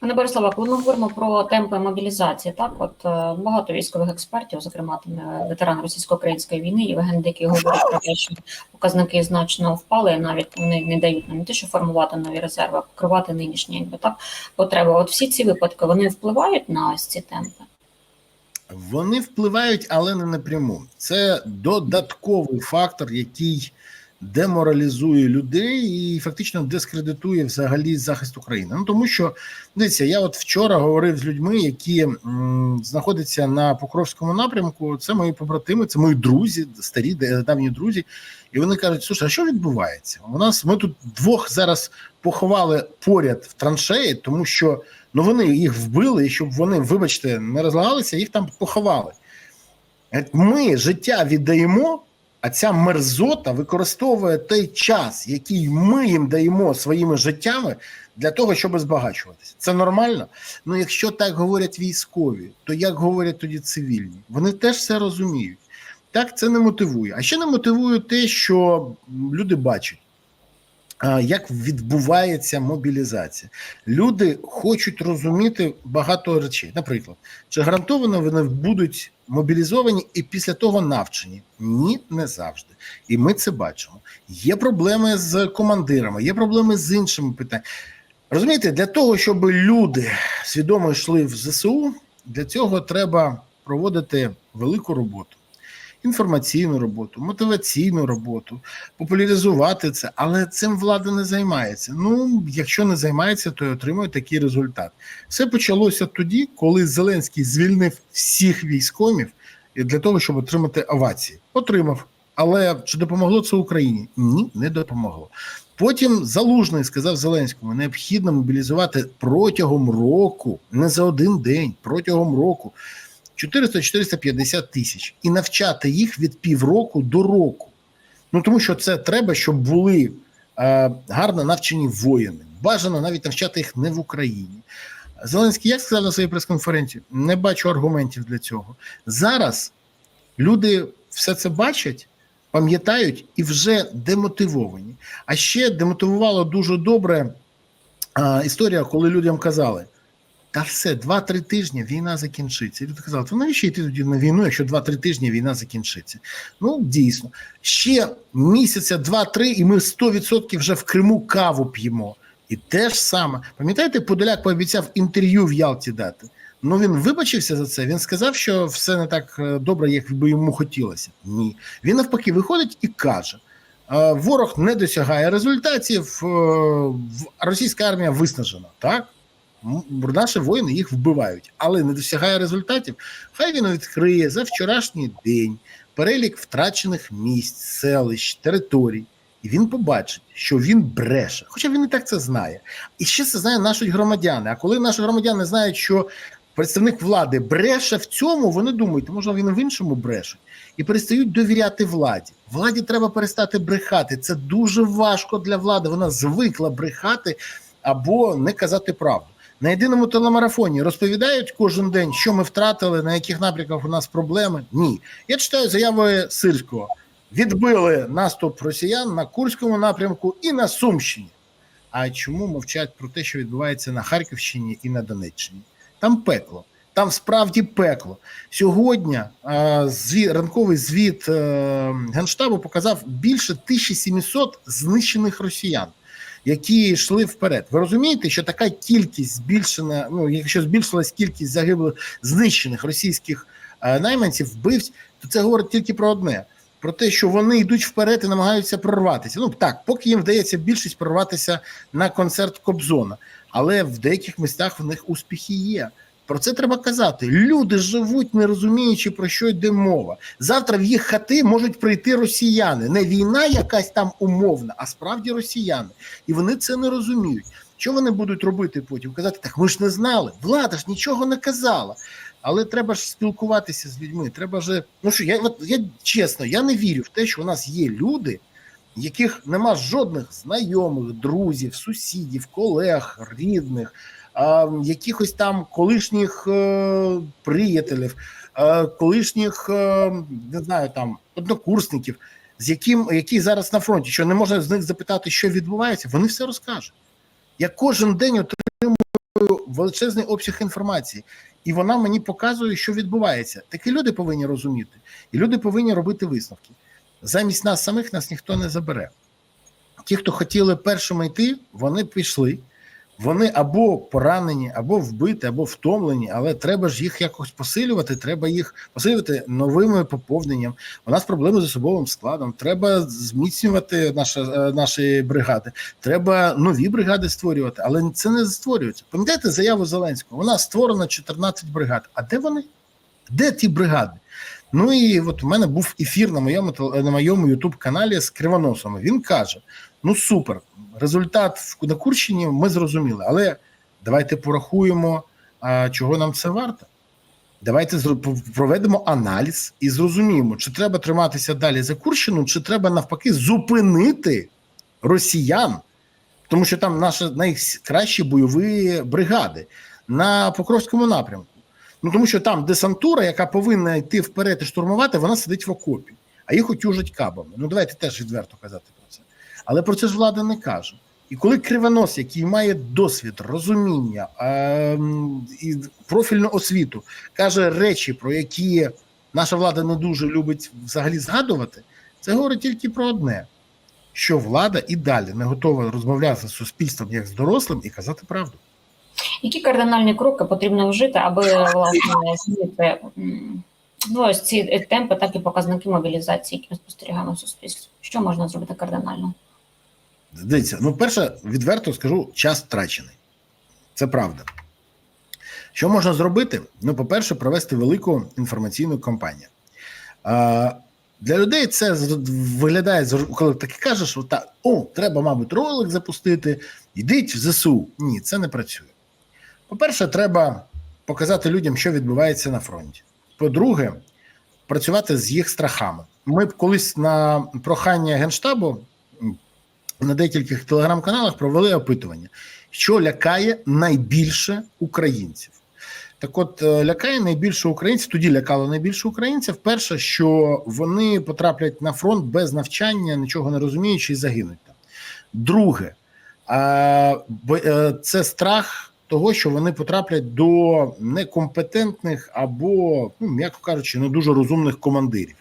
Пане Бориславе, коли ми говоримо про темпи мобілізації, так от е, багато військових експертів, зокрема е, ветеран російсько-української війни, Євген Дикий говорить про те, що показники значно впали, навіть вони не дають нам не те, що формувати нові резерви, а покривати нинішні якби так потреби. От всі ці випадки вони впливають на ось ці темпи. Вони впливають, але не напряму. Це додатковий фактор, який деморалізує людей і фактично дискредитує взагалі захист України. Ну тому що дивіться, я от вчора говорив з людьми, які м, знаходяться на Покровському напрямку. Це мої побратими, це мої друзі, старі давні друзі. І вони кажуть: слушай, а що відбувається? У нас ми тут двох зараз поховали поряд в траншеї, тому що ну вони їх вбили, і щоб вони, вибачте, не розлагалися, їх там поховали. Ми життя віддаємо, а ця мерзота використовує той час, який ми їм даємо своїми життями для того, щоб збагачуватися. Це нормально. Ну, якщо так говорять військові, то як говорять тоді цивільні? Вони теж все розуміють. Так, це не мотивує. А ще не мотивує те, що люди бачать. Як відбувається мобілізація? Люди хочуть розуміти багато речей. Наприклад, чи гарантовано вони будуть мобілізовані і після того навчені? Ні, не завжди. І ми це бачимо. Є проблеми з командирами, є проблеми з іншими питаннями. Розумієте, для того, щоб люди свідомо йшли в ЗСУ, для цього треба проводити велику роботу. Інформаційну роботу, мотиваційну роботу, популяризувати це, але цим влада не займається. Ну, якщо не займається, то й отримує такий результат. Все почалося тоді, коли Зеленський звільнив всіх військомів для того, щоб отримати овації. Отримав. Але чи допомогло це Україні? Ні, не допомогло. Потім Залужний сказав Зеленському: необхідно мобілізувати протягом року, не за один день, протягом року 400-450 тисяч і навчати їх від півроку до року. Ну тому що це треба, щоб були е, гарно навчені воїни. Бажано навіть навчати їх не в Україні. Зеленський як сказав на своїй прес-конференції, не бачу аргументів для цього. Зараз люди все це бачать, пам'ятають і вже демотивовані. А ще демотивувало дуже добре а, історія, коли людям казали: та все, 2-3 тижні війна закінчиться. І люди казали, то навіщо йти тоді на війну, якщо 2-3 тижні війна закінчиться? Ну, дійсно, ще місяця, два-три, і ми 100% вже в Криму каву п'ємо. І те ж саме. Пам'ятаєте, Подоляк пообіцяв інтерв'ю в Ялті дати. Ну він вибачився за це. Він сказав, що все не так е, добре, як би йому хотілося. Ні. Він навпаки виходить і каже: е, ворог не досягає результатів, е, російська армія виснажена. Так наші воїни їх вбивають, але не досягає результатів. Хай він відкриє за вчорашній день перелік втрачених місць, селищ, територій. І він побачить, що він бреше, хоча він і так це знає. І ще це знає наші громадяни. А коли наші громадяни знають, що представник влади бреше в цьому, вони думають, може він в іншому бреше, і перестають довіряти владі. Владі треба перестати брехати. Це дуже важко для влади. Вона звикла брехати або не казати правду. На єдиному телемарафоні розповідають кожен день, що ми втратили, на яких напрямках у нас проблеми. Ні. Я читаю заяви Сирського. Відбили наступ росіян на Курському напрямку і на Сумщині. А чому мовчать про те, що відбувається на Харківщині і на Донеччині? Там пекло. Там справді пекло. Сьогодні е, зві, ранковий звіт е, Генштабу показав більше 1700 знищених росіян, які йшли вперед. Ви розумієте, що така кількість збільшена, ну якщо збільшилась кількість загиблих знищених російських е, найманців, вбивць, то це говорить тільки про одне: про те, що вони йдуть вперед і намагаються прорватися. Ну так, поки їм вдається більшість прорватися на концерт Кобзона, але в деяких містах в них успіхи є. Про це треба казати. Люди живуть, не розуміючи, про що йде мова. Завтра в їх хати можуть прийти росіяни. Не війна якась там умовна, а справді росіяни. І вони це не розуміють. Що вони будуть робити потім? Казати, так ми ж не знали. Влада ж нічого не казала. Але треба ж спілкуватися з людьми. Треба ж. Ну що, я от я чесно, я не вірю в те, що у нас є люди, яких нема жодних знайомих, друзів, сусідів, колег, рідних, якихось там колишніх е, приятелів, е, колишніх, е, не знаю, там однокурсників, з яким які зараз на фронті, що не можна з них запитати, що відбувається, вони все розкажуть. Я кожен день отримую величезний обсяг інформації, і вона мені показує, що відбувається. Такі люди повинні розуміти, і люди повинні робити висновки. Замість нас самих нас ніхто не забере. Ті, хто хотіли першими йти, вони пішли. Вони або поранені, або вбиті, або втомлені, але треба ж їх якось посилювати. Треба їх посилювати новими поповненням. У нас проблеми з особовим складом. Треба зміцнювати наші, е, наші бригади. Треба нові бригади створювати, але це не створюється. Пам'ятаєте заяву Зеленського? У нас створено 14 бригад. А де вони? Де ті бригади? Ну і от у мене був ефір на моєму на моєму Ютуб каналі з Кривоносом. Він каже: ну супер, результат на Курщині ми зрозуміли, але давайте порахуємо, а, чого нам це варто. Давайте проведемо аналіз і зрозуміємо, чи треба триматися далі за Курщину, чи треба навпаки зупинити росіян, тому що там наші найкращі бойові бригади на Покровському напрямку. Ну тому що там десантура, яка повинна йти вперед і штурмувати, вона сидить в окопі, а їх утюжать кабами. Ну давайте теж відверто казати про це. Але про це ж влада не каже. І коли кривонос, який має досвід, розуміння ем, і профільну освіту, каже речі, про які наша влада не дуже любить взагалі згадувати, це говорить тільки про одне: що влада і далі не готова розмовляти з суспільством як з дорослим і казати правду. Які кардинальні кроки потрібно вжити, аби власне змінити ну, ось ці е, темпи, так і показники мобілізації, які ми спостерігаємо в суспільстві? Що можна зробити кардинально? Дивіться, ну, перше, відверто скажу, час втрачений. Це правда. Що можна зробити? Ну, по-перше, провести велику інформаційну кампанію. А, для людей це виглядає, коли таке кажеш, о, треба, мабуть, ролик запустити, йдіть в ЗСУ. Ні, це не працює. По-перше, треба показати людям, що відбувається на фронті. По-друге, працювати з їх страхами. Ми б колись на прохання Генштабу на декількох телеграм-каналах провели опитування, що лякає найбільше українців. Так от, е, лякає найбільше українців, тоді лякало найбільше українців. Перше, що вони потраплять на фронт без навчання, нічого не розуміючи, і загинуть там. Друге, е, це страх того, що вони потраплять до некомпетентних або, ну, м'яко кажучи, не дуже розумних командирів.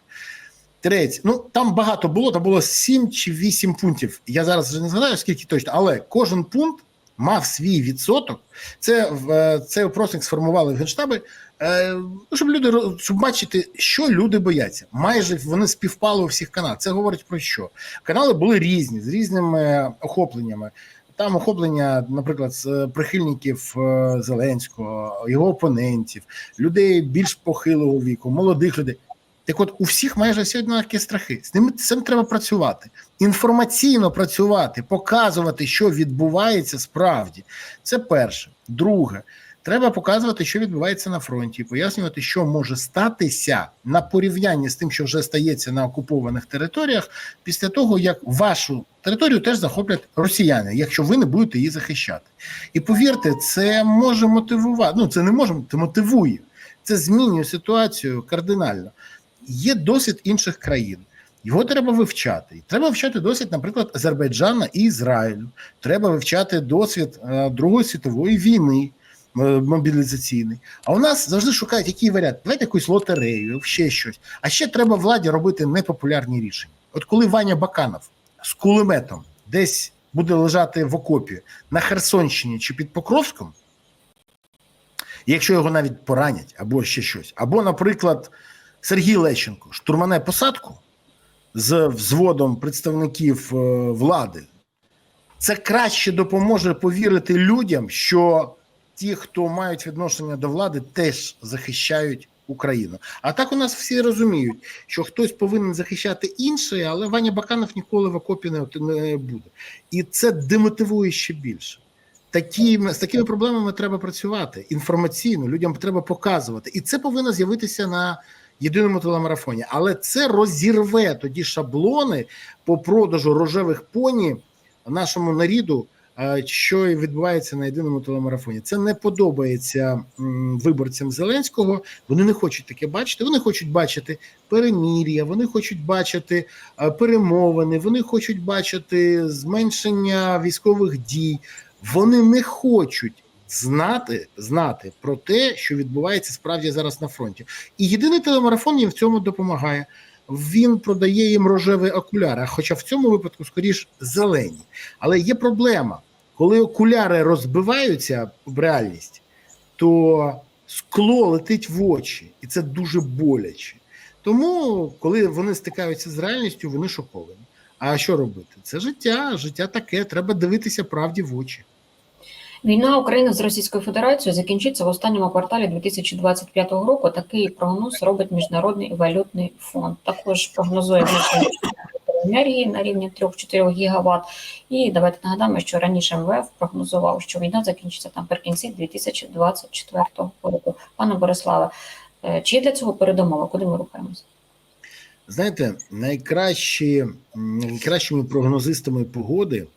Третє, ну там багато було, там було 7 чи 8 пунктів. Я зараз вже не згадаю, скільки точно, але кожен пункт мав свій відсоток. Це в е, цей опросник сформували в генштаби, е, ну, щоб люди щоб бачити, що люди бояться. Майже вони співпали у всіх каналах. Це говорить про що? Канали були різні з різними охопленнями. Там охоплення, наприклад, з е, прихильників е, Зеленського, його опонентів, людей більш похилого віку, молодих людей. Так от у всіх майже всі однакові страхи. З ними цим треба працювати, інформаційно працювати, показувати, що відбувається справді. Це перше. Друге, треба показувати, що відбувається на фронті, пояснювати, що може статися на порівнянні з тим, що вже стається на окупованих територіях, після того як вашу територію теж захоплять росіяни, якщо ви не будете її захищати. І повірте, це може мотивувати. Ну це не може, це мотивує. Це змінює ситуацію кардинально. Є досвід інших країн. Його треба вивчати. Треба вивчати досвід, наприклад, Азербайджана і Ізраїлю. Треба вивчати досвід е, Другої світової війни мобілізаційний. А у нас завжди шукають який варіант. Давайте якусь лотерею, ще щось. А ще треба владі робити непопулярні рішення. От коли Ваня Баканов з кулеметом десь буде лежати в окопі на Херсонщині чи під Покровськом, якщо його навіть поранять або ще щось, або, наприклад, Сергій Лещенко штурмане посадку з взводом представників е, влади, це краще допоможе повірити людям, що ті, хто мають відношення до влади, теж захищають Україну. А так у нас всі розуміють, що хтось повинен захищати інший, але Ваня Баканов ніколи в окопі не, буде. І це демотивує ще більше. Такі, з такими проблемами треба працювати інформаційно, людям треба показувати. І це повинно з'явитися на єдиному телемарафоні. Але це розірве тоді шаблони по продажу рожевих поні нашому наріду, що відбувається на єдиному телемарафоні. Це не подобається виборцям Зеленського. Вони не хочуть таке бачити. Вони хочуть бачити перемір'я, вони хочуть бачити перемовини, вони хочуть бачити зменшення військових дій. Вони не хочуть знати, знати про те, що відбувається справді зараз на фронті. І єдиний телемарафон їм в цьому допомагає. Він продає їм рожеві окуляри, хоча в цьому випадку скоріш зелені. Але є проблема, коли окуляри розбиваються в реальність, то скло летить в очі, і це дуже боляче. Тому, коли вони стикаються з реальністю, вони шоковані. А що робити? Це життя, життя таке. Треба дивитися правді в очі. Війна України з Російською Федерацією закінчиться в останньому кварталі 2025 року. Такий прогноз робить Міжнародний валютний фонд. Також прогнозує енергії на рівні 3-4 гігаватт. І давайте нагадаємо, що раніше МВФ прогнозував, що війна закінчиться там перекінці 2024 року. Пане Бориславе, е, чи є для цього передумови? Куди ми рухаємося? Знаєте, найкращі, найкращими прогнозистами погоди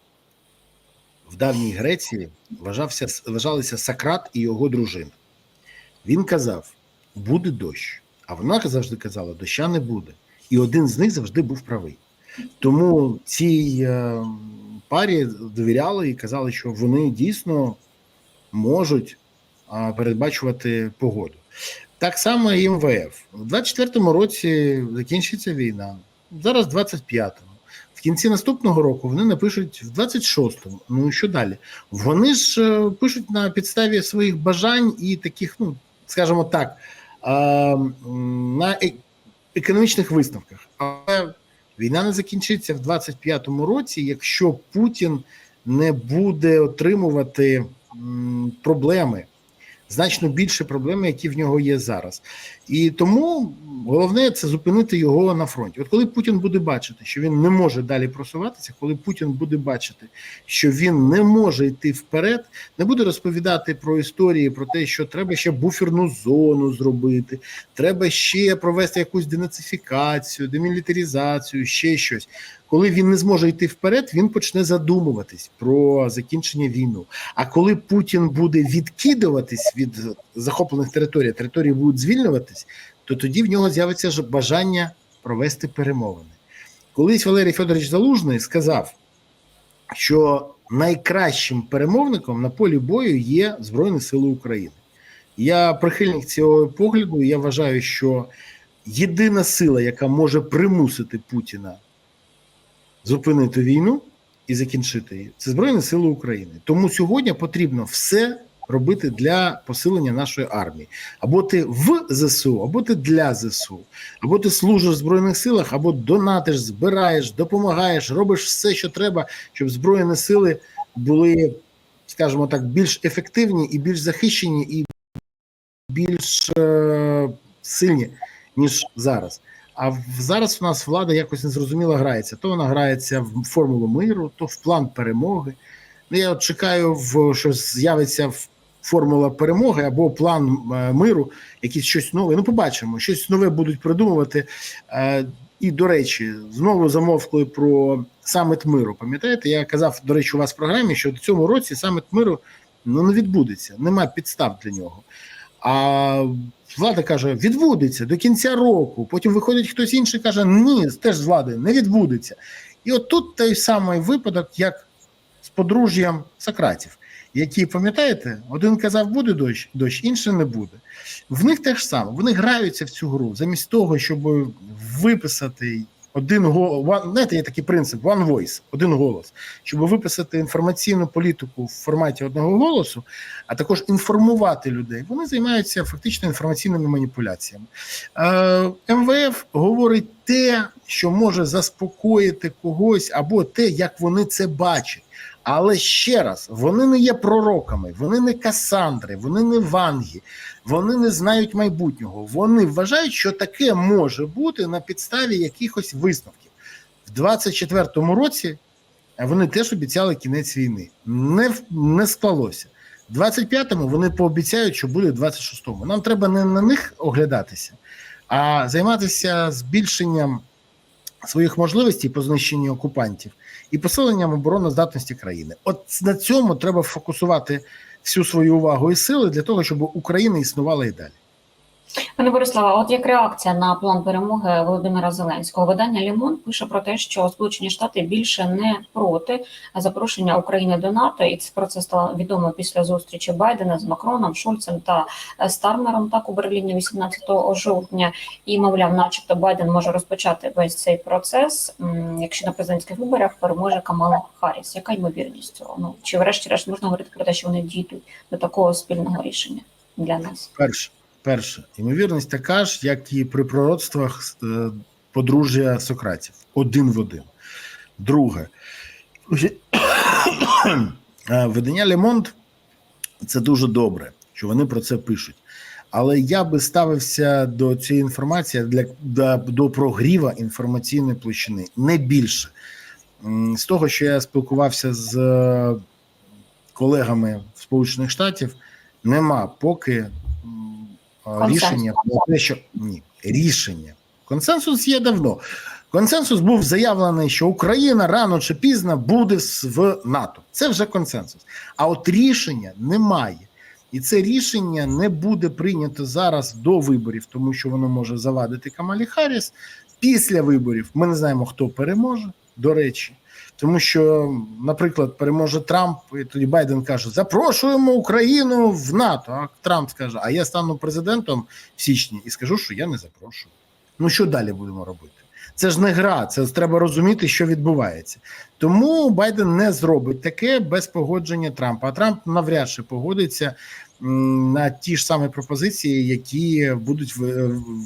в давній Греції вважався, вважалися Сократ і його дружина. Він казав: буде дощ. А вона завжди казала, доща не буде. І один з них завжди був правий. Тому цій е, парі довіряли і казали, що вони дійсно можуть передбачувати погоду. Так само і МВФ. У 24-му році закінчиться війна. Зараз 25-му. В кінці наступного року вони напишуть в 26-му. Ну і що далі? Вони ж е, пишуть на підставі своїх бажань і таких, ну скажімо так, е, на економічних висновках. Але війна не закінчиться в 25-му році, якщо Путін не буде отримувати проблеми значно більше проблеми, які в нього є зараз. І тому головне це зупинити його на фронті. От коли Путін буде бачити, що він не може далі просуватися, коли Путін буде бачити, що він не може йти вперед, не буде розповідати про історії, про те, що треба ще буферну зону зробити, треба ще провести якусь денацифікацію, демілітаризацію, ще щось. Коли він не зможе йти вперед, він почне задумуватись про закінчення війни. А коли Путін буде відкидуватись від захоплених територій, території будуть звільнюватись, то тоді в нього з'явиться бажання провести перемовини. Колись Валерій Федорович Залужний сказав, що найкращим перемовником на полі бою є Збройні Сили України. Я прихильник цього погляду. Я вважаю, що єдина сила, яка може примусити Путіна зупинити війну і закінчити її, це Збройні Сили України. Тому сьогодні потрібно все робити для посилення нашої армії. Або ти в ЗСУ, або ти для ЗСУ, або ти служиш в Збройних силах, або донатиш, збираєш, допомагаєш, робиш все, що треба, щоб Збройні сили були, скажімо так, більш ефективні і більш захищені, і більш е- сильні, ніж зараз. А зараз у нас влада якось незрозуміло грається. То вона грається в формулу миру, то в план перемоги. Ну, я от чекаю, що з'явиться формула перемоги або план е, миру, якийсь щось нове. Ну, побачимо, щось нове будуть придумувати. Е, і, до речі, знову замовкли про саміт миру. Пам'ятаєте, я казав, до речі, у вас в програмі, що в цьому році саміт миру ну, не відбудеться, нема підстав для нього. А влада каже, відбудеться до кінця року. Потім виходить хтось інший каже, ні, теж з влади не відбудеться. І от тут той самий випадок, як з подружжям Сократів, які, пам'ятаєте, один казав, буде дощ, дощ, інший не буде. В них те ж саме. Вони граються в цю гру замість того, щоб виписати один голос. Знаєте, є такий принцип one voice, один голос, щоб виписати інформаційну політику в форматі одного голосу, а також інформувати людей. Вони займаються фактично інформаційними маніпуляціями. Е, МВФ говорить те, що може заспокоїти когось, або те, як вони це бачать. Але ще раз, вони не є пророками, вони не Касандри, вони не Ванги, вони не знають майбутнього. Вони вважають, що таке може бути на підставі якихось висновків. В 24-му році вони теж обіцяли кінець війни. Не, не склалося. В 25-му вони пообіцяють, що буде в 26-му. Нам треба не на них оглядатися, а займатися збільшенням своїх можливостей по знищенню окупантів і посиленням обороноздатності країни. От на цьому треба фокусувати всю свою увагу і сили для того, щоб Україна існувала і далі. Пане Борислава, от як реакція на план перемоги Володимира Зеленського, видання Лімон пише про те, що Сполучені Штати більше не проти запрошення України до НАТО, і про це стало відомо після зустрічі Байдена з Макроном, Шульцем та е, Стармером так у Берліні 18 жовтня. І мовляв, начебто Байден може розпочати весь цей процес, якщо на президентських виборах переможе Камала Харріс. Яка ймовірність цього? Ну чи врешті-решт можна говорити про те, що вони дійдуть до такого спільного рішення для нас? Перше, перше, ймовірність така ж, як і при пророцтвах е, подружжя Сократів. Один в один. Друге, е, видання Лемонт це дуже добре, що вони про це пишуть. Але я би ставився до цієї інформації для, до, до прогріва інформаційної площини не більше. З того, що я спілкувався з е, колегами Сполучених Штатів, нема поки Консенсус. рішення про те, що ні, рішення. Консенсус є давно. Консенсус був заявлений, що Україна рано чи пізно буде в НАТО. Це вже консенсус. А от рішення немає. І це рішення не буде прийнято зараз до виборів, тому що воно може завадити Камалі Харріс. Після виборів ми не знаємо, хто переможе, до речі. Тому що, наприклад, переможе Трамп, і тоді Байден каже: запрошуємо Україну в НАТО. А Трамп скаже: А я стану президентом в січні і скажу, що я не запрошую. Ну що далі будемо робити? Це ж не гра, це треба розуміти, що відбувається. Тому Байден не зробить таке без погодження Трампа. А Трамп навряд чи погодиться на ті ж самі пропозиції, які будуть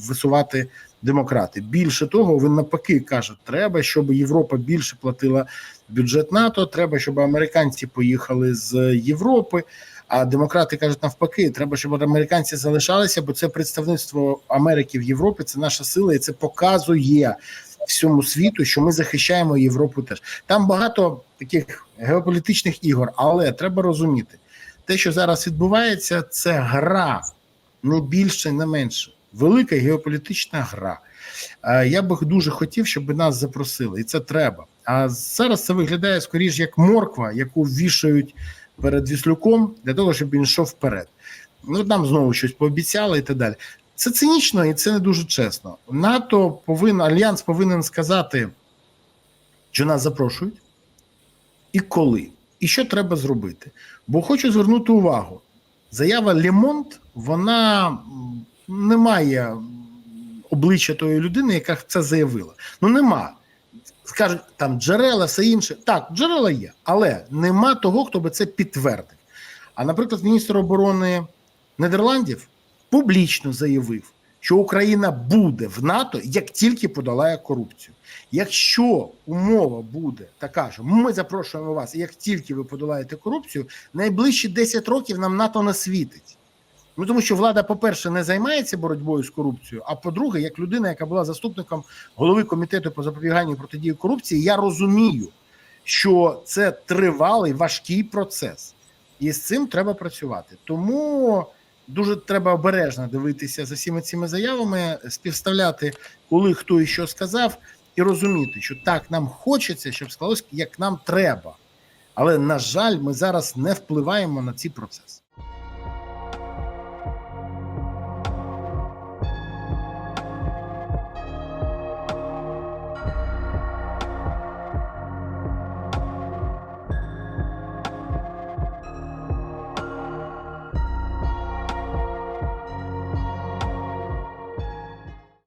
висувати демократи. Більше того, він навпаки каже, треба, щоб Європа більше платила бюджет НАТО. Треба, щоб американці поїхали з Європи. А демократи кажуть навпаки, треба, щоб американці залишалися, бо це представництво Америки в Європі, це наша сила, і це показує всьому світу, що ми захищаємо Європу. Теж там багато таких геополітичних ігор, але треба розуміти, те, що зараз відбувається, це гра не більше, не менше. Велика геополітична гра. Е, Я би дуже хотів, щоб нас запросили, і це треба. А зараз це виглядає скоріш як морква, яку вішають перед віслюком для того, щоб він йшов вперед. Ну нам знову щось пообіцяли і так далі. Це цинічно і це не дуже чесно. НАТО повинен альянс повинен сказати, що нас запрошують, і коли, і що треба зробити. Бо хочу звернути увагу: заява Лемонт, вона м, не має м, обличчя тої людини, яка це заявила. Ну нема. Скажуть, там джерела, все інше. Так, джерела є, але нема того, хто би це підтвердив. А, наприклад, міністр оборони Нідерландів публічно заявив, що Україна буде в НАТО, як тільки подолає корупцію. Якщо умова буде така, що ми запрошуємо вас, як тільки ви подолаєте корупцію, найближчі 10 років нам НАТО не світить. Ну тому що влада, по-перше, не займається боротьбою з корупцією. А по-друге, як людина, яка була заступником голови комітету по запобіганню і протидії корупції, я розумію, що це тривалий важкий процес, і з цим треба працювати. Тому дуже треба обережно дивитися за всіми цими заявами, співставляти, коли хто і що сказав, і розуміти, що так нам хочеться, щоб склалось як нам треба. Але на жаль, ми зараз не впливаємо на ці процеси.